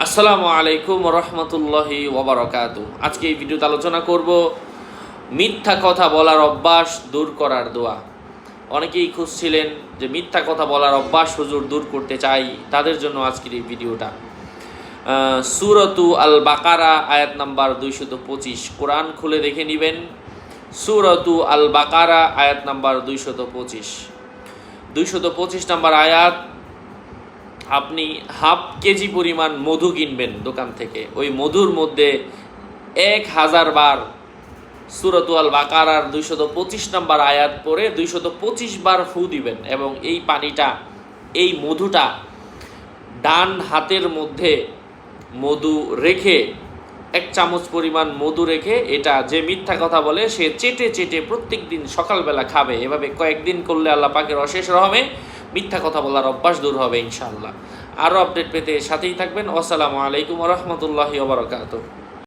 আসসালামু আলাইকুম রহমতুল্লাহি ওবরাকাত। আজকে এই ভিডিওতে আলোচনা করব মিথ্যা কথা বলার অভ্যাস দূর করার দোয়া। অনেকেই খুঁজছিলেন যে মিথ্যা কথা বলার অভ্যাস হুজুর দূর করতে চাই, তাদের জন্য আজকের এই ভিডিওটা। সুরতু আল বাকারা আয়াত নাম্বার দুইশত পঁচিশ। কোরআন খুলে দেখে নেবেন। সুরতু আল বাকারা আয়াত নাম্বার দুইশত পঁচিশ। দুইশত পঁচিশ নাম্বার আয়াত আপনি হাফ কেজি পরিমাণ মধু কিনবেন দোকান থেকে। ওই মধুর মধ্যে এক হাজার বার সুরতুয়াল বাকারার দুইশত পঁচিশ নম্বর আয়াত পরে দুইশত পঁচিশ বার ফু দিবেন এবং এই পানিটা, এই মধুটা ডান হাতের মধ্যে মধু রেখে, এক চামচ পরিমাণ মধু রেখে এটা যে মিথ্যা কথা বলে সে চেটে চেটে প্রত্যেক দিন সকালবেলা খাবে। এভাবে কয়েকদিন করলে আল্লাহ পাকের অশেষ রহমে মিথ্যা কথা বলার অভ্যাস দূর হবে ইনশাআল্লাহ। আরও আপডেট পেতে সাথেই থাকবেন। আসসালামু আলাইকুম রহমতুল্লাহি ওবরাকাতুহ